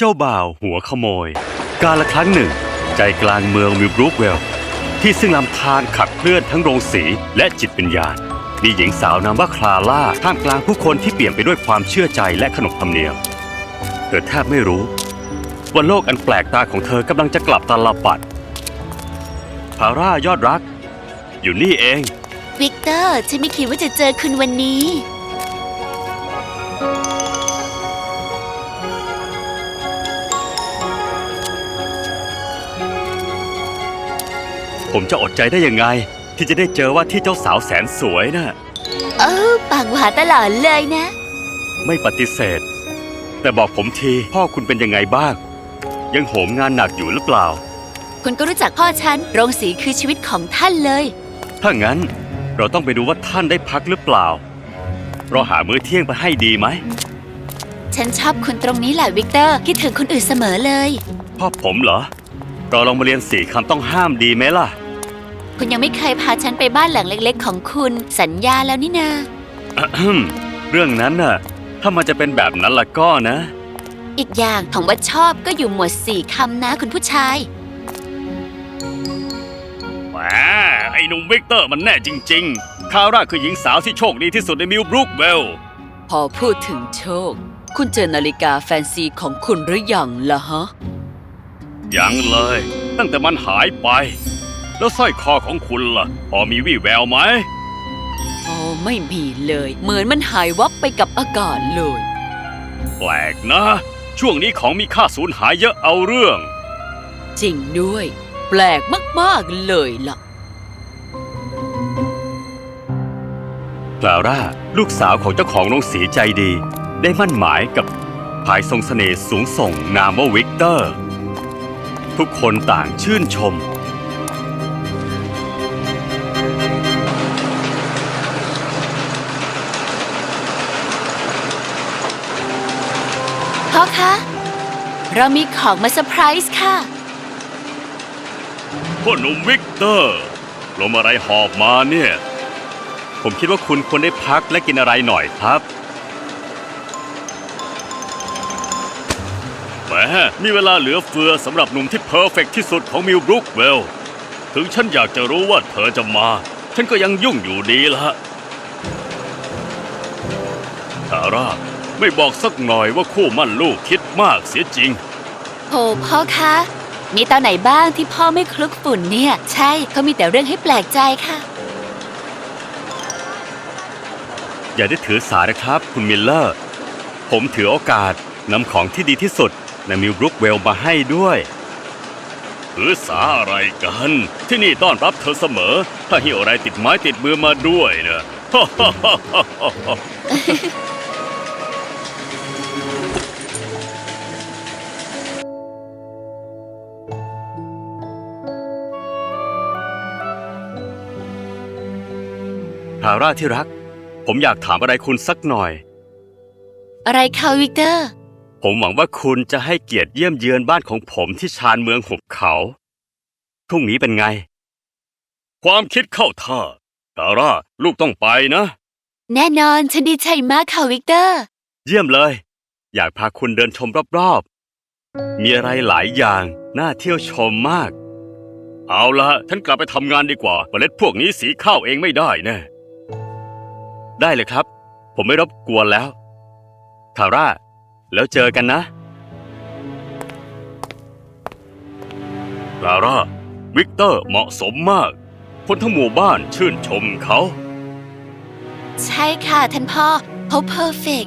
เจ้าบ่าวหัวขโมย การละครั้งหนึ่ง ใจกลางเมืองวิลบรูคเวล ที่ซึ่งลำธารขับเคลื่อนทั้งโรงสีและจิตวิญญาณ มีหญิงสาวนามว่าคลาล่าท่ามกลางผู้คนที่เปลี่ยนไปด้วยความเชื่อใจและขนบธรรมเนียม เธอแทบไม่รู้ว่าโลกอันแปลกตาของเธอกำลังจะกลับตาลปัดคลาร่ายอดรัก อยู่นี่เอง วิกเตอร์ ฉันไม่คิดว่าจะเจอคุณวันนี้ ผมจะอดใจได้ยังไง ที่จะได้เจอว่าที่เจ้าสาวแสนสวยน่ะเออปากหวานตลอดเลยนะ ไม่ปฏิเสธ แต่บอกผมทีพ่อคุณเป็นยังไงบ้าง ยังโหมงานหนักอยู่หรือเปล่า คุณก็รู้จักพ่อฉัน โรงสีคือชีวิตของท่านเลย ถ้างั้นเราต้องไปดูว่าท่านได้พักหรือเปล่า เราหามื้อเที่ยงไปให้ดีไหม ฉันชอบคุณตรงนี้แหละวิกเตอร์คิดถึงคนอื่นเสมอเลย พ่อผมเหรอ เราลองมาเรียนสี่คำต้องห้ามดีไหมล่ะ คุณยังไม่เคยพาฉันไปบ้านหลังเล็ก ๆ ของคุณสัญญาแล้วนี่นาอะฮึ่มเรื่องนั้นน่ะ ถ้ามันจะเป็นแบบนั้นล่ะก็นะ อีกอย่างของว่าชอบก็อยู่หมวดสี่คำนะคุณผู้ชาย แหมไอ้หนุ่มวิกเตอร์มันแน่จริง ๆ คาร่าคือหญิงสาวที่โชคดีที่สุดในมิลบรูคเวล พอพูดถึงโชค คุณเจอนาฬิกาแฟนซีของคุณหรือยังล่ะฮะ ยังเลย ตั้งแต่มันหายไป แล้วสร้อยคอของคุณล่ะ พอมีวี่แววไหมอ๋อไม่มีเลย เหมือนมันหายวับไปกับอากาศเลย แปลกนะ ช่วงนี้ของมีค่าสูญหายเยอะเอาเรื่อง จริงด้วย แปลกมาก ๆ เลยล่ะ คลาร่า ลูกสาวของเจ้าของโรงสีใจดี ได้มั่นหมายกับชายทรงสเสน่ห์สูงส่งนามว่าวิกเตอร์ ทุกคนต่างชื่นชม พ่อคะ เรามีของมาเซอร์ไพรส์ค่ะ พ่อหนุ่มวิกเตอร์ลมอะไรหอบมาเนี่ย ผมคิดว่าคุณควรได้พักและกินอะไรหน่อยครับแหมมีเวลาเหลือเฟือสำหรับหนุ่มที่เพอร์เฟกที่สุดของมิลบรูคเวล ถึงฉันอยากจะรู้ว่าเธอจะมา ฉันก็ยังยุ่งอยู่ดีละทาร่า ไม่บอกสักหน่อยว่าคู่มั่นลูกคิดมากเสียจริง โหพ่อคะ มีตอนไหนบ้างที่พ่อไม่คลุกฝุ่นเนี่ย ใช่เขามีแต่เรื่องให้แปลกใจค่ะ อย่าได้ถือสานะครับ คุณมิลเลอร์ ผมถือโอกาสนำของที่ดีที่สุดในมิลบรุกเวลมาให้ด้วย ถือสาอะไรกัน ที่นี่ต้อนรับเธอเสมอ ถ้าหิ้วอะไรติดไม้ติดมือมาด้วยเนะคา ร่าที่รัก ผมอยากถามอะไรคุณสักหน่อย อะไรคะวิกเตอร์ ผมหวังว่าคุณจะให้เกียรติเยี่ยมเยือนบ้านของผมที่ชานเมืองหุบเขาพรุ่งนี้เป็นไง ความคิดเข้าท่าคาร่าลูกต้องไปนะ แน่นอนฉันดีใจมากค่ะวิกเตอร์ เยี่ยมเลย อยากพาคุณเดินชมรอบๆ มีอะไรหลายอย่างน่าเที่ยวชมมาก เอาละฉันกลับไปทำงานดีกว่าเมล็ดพวกนี้สีข้าวเองไม่ได้แน่ ได้เลยครับ ผมไม่รบกวนแล้วคาร่า แล้วเจอกันนะคาร่า วิกเตอร์เหมาะสมมาก คนทั้งหมู่บ้านชื่นชมเขา ใช่ค่ะท่านพ่อเขาเพอร์เฟก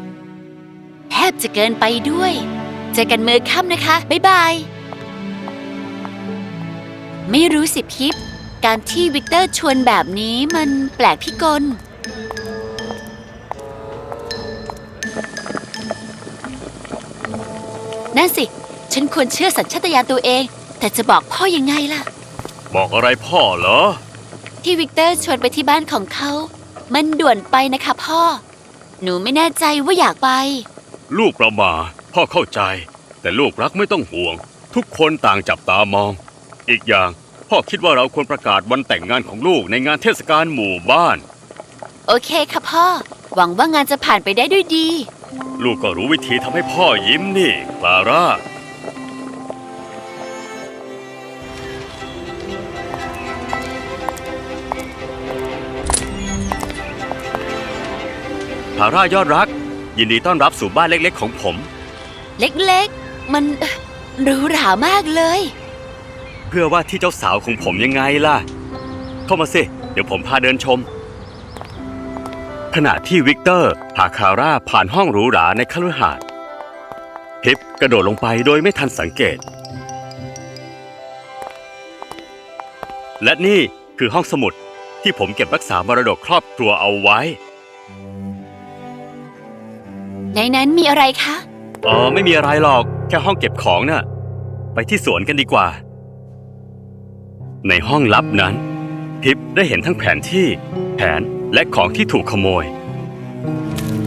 แทบจะเกินไปด้วย เจอกันมือค่ำนะคะ บ๊ายบาย ไม่รู้สิพิบการที่วิกเตอร์ชวนแบบนี้มันแปลกพิกล นั่นสิ ฉันควรเชื่อสัญชาตญาณตัวเอง แต่จะบอกพ่อยังไงล่ะ บอกอะไรพ่อเหรอ ที่วิกเตอร์ชวนไปที่บ้านของเขา มันด่วนไปนะคะพ่อ หนูไม่แน่ใจว่าอยากไป ลูกประมาพ่อเข้าใจ แต่ลูกรักไม่ต้องห่วง ทุกคนต่างจับตามอง อีกอย่างพ่อคิดว่าเราควรประกาศวันแต่งงานของลูกในงานเทศกาลหมู่บ้าน โอเคค่ะพ่อ หวังว่างานจะผ่านไปได้ด้วยดี ลูกก็รู้วิธีทำให้พ่อยิ้มนี่ปาร่าปาร่ายอดรัก ยินดีต้อนรับสู่บ้านเล็กๆของผม เล็กๆ มันหรูหรามากเลย เพื่อว่าที่เจ้าสาวของผมยังไงล่ะ เข้ามาสิ เดี๋ยวผมพาเดินชม ขณะที่วิกเตอร์พาคลาร่าผ่านห้องหรูหราในคฤหาสน์พิปกระโดดลงไปโดยไม่ทันสังเกต และนี่คือห้องสมุดที่ผมเก็บรักษามรดกครอบครัวเอาไว้ ในนั้นมีอะไรคะเออไม่มีอะไรหรอก แค่ห้องเก็บของน่ะ ไปที่สวนกันดีกว่า ในห้องลับนั้นพิปได้เห็นทั้งแผนที่ แผน และของที่ถูกขโมย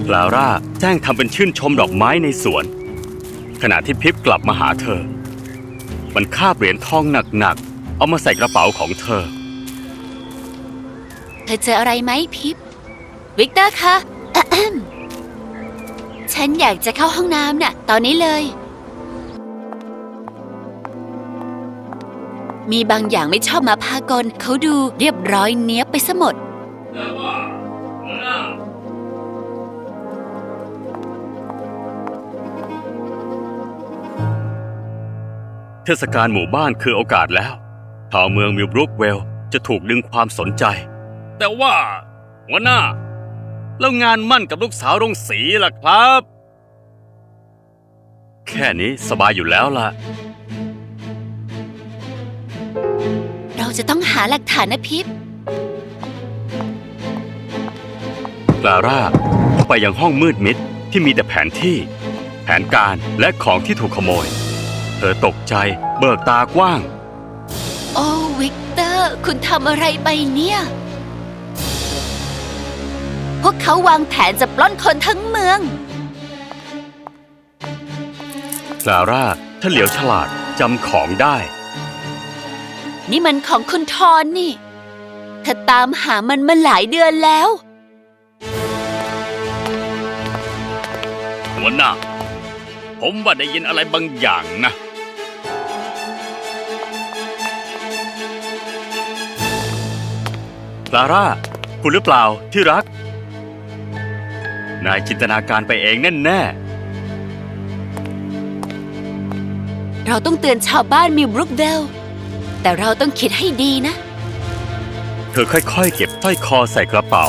คลาร่าแจ้งทำเป็นชื่นชมดอกไม้ในสวน ขณะที่พิปกลับมาหาเธอ มันคาบเหรียญทองหนักๆ เอามาใส่กระเป๋าของเธอ เธอเจออะไรไหมพิบวิกเตอร์คะฉันอยากจะเข้าห้องน้ำน่ะ ตอนนี้เลย มีบางอย่างไม่ชอบมาพากลเขาดูเรียบร้อยเนี้ยบไปซะหมด เทศกาลหมู่บ้านคือโอกาสแล้วชาวเมืองมิลบรุกเวลจะถูกดึงความสนใจ แต่ว่าหัวหน้า แล้วงานมั่นกับลูกสาวโรงสีล่ะครับ แค่นี้สบายอยู่แล้วล่ะ เราจะต้องหาหลักฐานนะพิบคลาร่าเข้าไปยังห้องมืดมิดที่มีแต่แผนที่ แผนการและของที่ถูกขโมยเธอตกใจเบิกตากว้าง โอ้วิกเตอร์ คุณทำอะไรไปเนี่ย พวกเขาวางแผนจะปล้นคนทั้งเมืองคลาร่าเฉลียวฉลาดจำของได้ นี่มันของคุณทอนนี่ เธอตามหามันมาหลายเดือนแล้ว หัวหน้า ผมว่าได้ยินอะไรบางอย่างนะ ลาร่า คุณหรือเปล่าที่รัก นายจินตนาการไปเองแน่เราต้องเตือนชาวบ้านมิวบรุกเดล แต่เราต้องคิดให้ดีนะๆเธอค่อยๆ เก็บสร้อยคอใส่กระเป๋า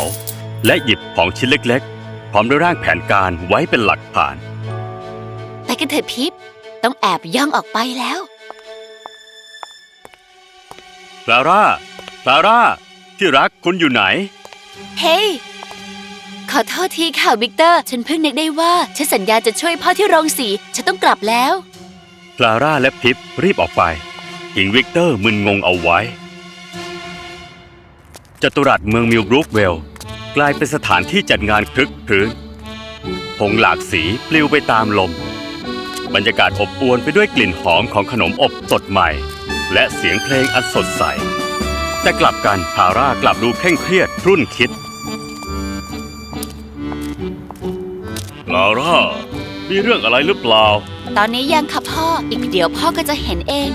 และหยิบของชิ้นเล็กๆ พร้อมด้วยร่างแผนการไว้เป็นหลักฐาน ไปกันเถอะพิบต้องแอบย่องออกไปแล้วคลาร่าคลาร่า ที่รักคุณอยู่ไหน เฮ้ย ขอโทษทีค่ะวิกเตอร์ ฉันเพิ่งนึกได้ว่า ฉันสัญญาจะช่วยพ่อที่โรงสี ฉันต้องกลับแล้ว คลาร่าและพิปรีบออกไปหญิงวิกเตอร์มึนงงเอาไว้ จัตุรัสเมืองมิลบรูกเวล กลายเป็นสถานที่จัดงานคลึกครื้นพงหลากสีปลิวไปตามลม บรรยากาศอบอวลไปด้วยกลิ่นหอมของขนมอบสดใหม่ และเสียงเพลงอันสดใส แต่กลับกันคลาร่ากลับดูเคร่งเครียดรุ่นคิด ลาร่า มีเรื่องอะไรหรือเปล่า ตอนนี้ยังค่ะพ่อ อีกเดี๋ยวพ่อก็จะเห็นเอง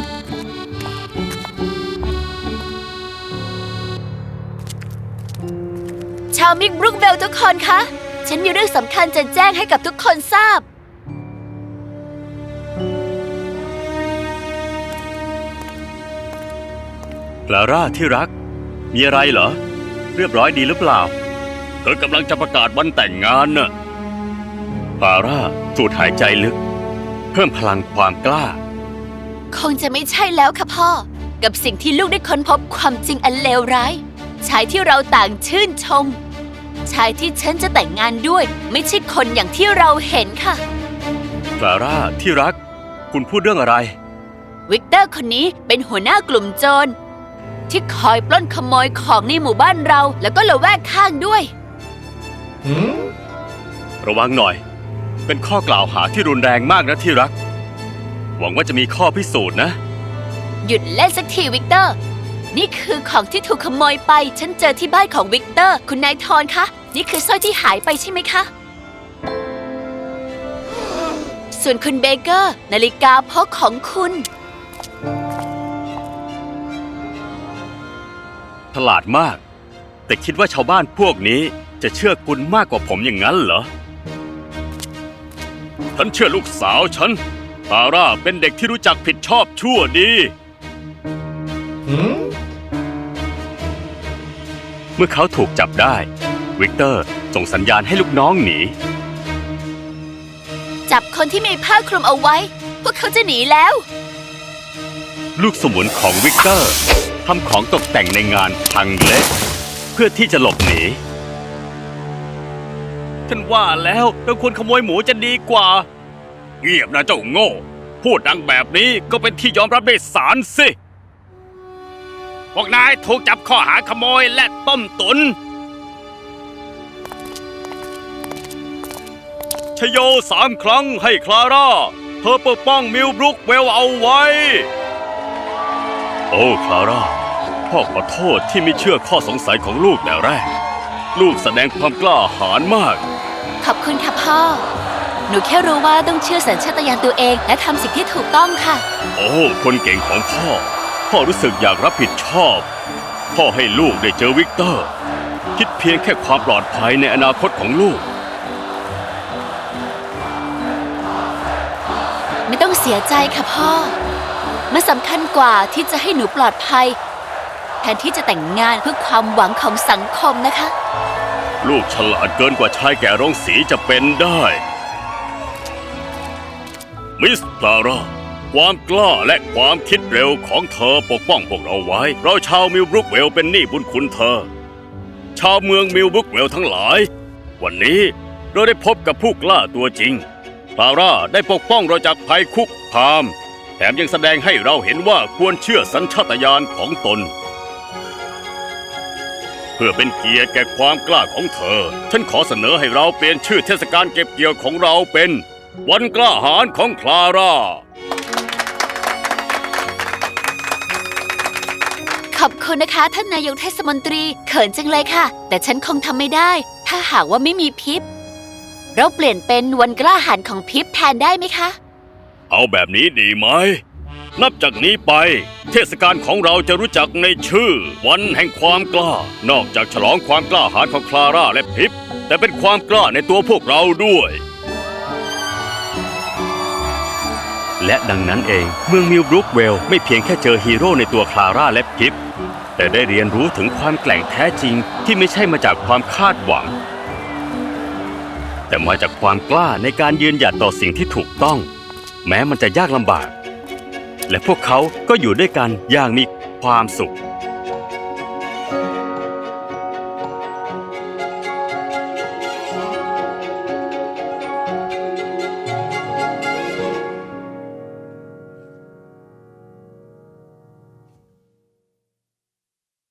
ชาวมิกบรุกเบลทุกคนคะ ฉันมีเรื่องสำคัญจะแจ้งให้กับทุกคนทราบ ลาร่าที่รัก มีอะไรเหรอ เรียบร้อยดีหรือเปล่า เธอกำลังจะประกาศวันแต่งงานน่ะคลาร่าสูดหายใจลึก เพิ่มพลังความกล้า คงจะไม่ใช่แล้วค่ะพ่อ กับสิ่งที่ลูกได้ค้นพบความจริงอันเลวร้าย ชายที่เราต่างชื่นชม ชายที่ฉันจะแต่งงานด้วย ไม่ใช่คนอย่างที่เราเห็นค่ะคลาร่าที่รัก คุณพูดเรื่องอะไร วิกเตอร์คนนี้เป็นหัวหน้ากลุ่มโจร ที่คอยปล้นขโมยของในหมู่บ้านเรา แล้วก็ละแวกข้างด้วย ระวังหน่อย เป็นข้อกล่าวหาที่รุนแรงมากนะที่รัก หวังว่าจะมีข้อพิสูจน์นะ หยุดเล่นสักทีวิกเตอร์ นี่คือของที่ถูกขโมยไป ฉันเจอที่บ้านของวิกเตอร์ คุณนายทอนคะ นี่คือสร้อยที่หายไปใช่ไหมคะ ส่วนคุณเบเกอร์ นาฬิกาพกของคุณ ฉลาดมาก แต่คิดว่าชาวบ้านพวกนี้จะเชื่อคุณมากกว่าผมอย่างนั้นเหรอ ฉันเชื่อลูกสาวฉันคลาร่าเป็นเด็กที่รู้จักผิดชอบชั่วดี เมื่อเขาถูกจับได้ วิกเตอร์ส่งสัญญาณให้ลูกน้องหนี จับคนที่มีผ้าคลุมเอาไว้ พวกเขาจะหนีแล้ว ลูกสมุนของวิกเตอร์ ทำของตกแต่งในงานพังเละเพื่อที่จะหลบหนี ฉันว่าแล้วเราควรขโมยหมูจะดีกว่า เงียบนะเจ้าโง่ พูดดังแบบนี้ก็เป็นที่ยอมรับได้สารสิพวกนายถูกจับข้อหาขโมยและต้มตุนชโยสามครั้งให้คลาร่า เธอปกป้องมิลบรุกเวลเอาไว้ โอ้ คลาร่า พ่อขอโทษที่ไม่เชื่อข้อสงสัยของลูกแต่แรก ลูกแสดงความกล้าหาญมาก ขอบคุณค่ะพ่อ หนูแค่รู้ว่าต้องเชื่อสัญชาตญาณตัวเอง และทำสิ่งที่ถูกต้องค่ะ โอ้ คนเก่งของพ่อ พ่อรู้สึกอยากรับผิดชอบ พ่อให้ลูกได้เจอวิกเตอร์ คิดเพียงแค่ความปลอดภัยในอนาคตของลูก ไม่ต้องเสียใจค่ะพ่อ มันสำคัญกว่าที่จะให้หนูปลอดภัย แทนที่จะแต่งงานเพื่อความหวังของสังคมนะคะ ลูกฉลาดเกินกว่าชายแก่โรงสีจะเป็นได้ มิสคลาร่าความกล้าและความคิดเร็วของเธอปกป้องพวกเราไว้ เราชาวมิลบรุกเวลเป็นหนี้บุญคุณเธอ ชาวเมืองมิลบรุกเวลทั้งหลาย วันนี้เราได้พบกับผู้กล้าตัวจริงคลาร่าได้ปกป้องเราจากภัยคุกคาม แถมยังแสดงให้เราเห็นว่าควรเชื่อสัญชาตญาณของตน พื่อเป็นเกียรติแก่ความกล้าของเธอ ฉันขอเสนอให้เราเปลี่ยนชื่อเทศกาลเก็บเกี่ยวของเราเป็น วันกล้าหาญของคลาร่า ขอบคุณนะคะ ท่านนายกเทศมนตรีเขินจังเลยค่ะ แต่ฉันคงทำไม่ได้ ถ้าหากว่าไม่มีพิษเราเปลี่ยนเป็นวันกล้าหาญของพิษแทนได้ไหมคะ เอาแบบนี้ดีไหม นับจากนี้ไป เทศกาลของเราจะรู้จักในชื่อ วันแห่งความกล้า นอกจากฉลองความกล้าหาญของคลาร่าและพิปแต่เป็นความกล้าในตัวพวกเราด้วย และดังนั้นเองเมืองมิลบรุกเวลไม่เพียงแค่เจอฮีโร่ในตัวคลาร่าและพิปแต่ได้เรียนรู้ถึงความแกร่งแท้จริงที่ไม่ใช่มาจากความคาดหวัง แต่มาจากความกล้าในการยืนหยัดต่อสิ่งที่ถูกต้อง แม้มันจะยากลำบาก และพวกเขาก็อยู่ด้วยกันอย่างมีความสุข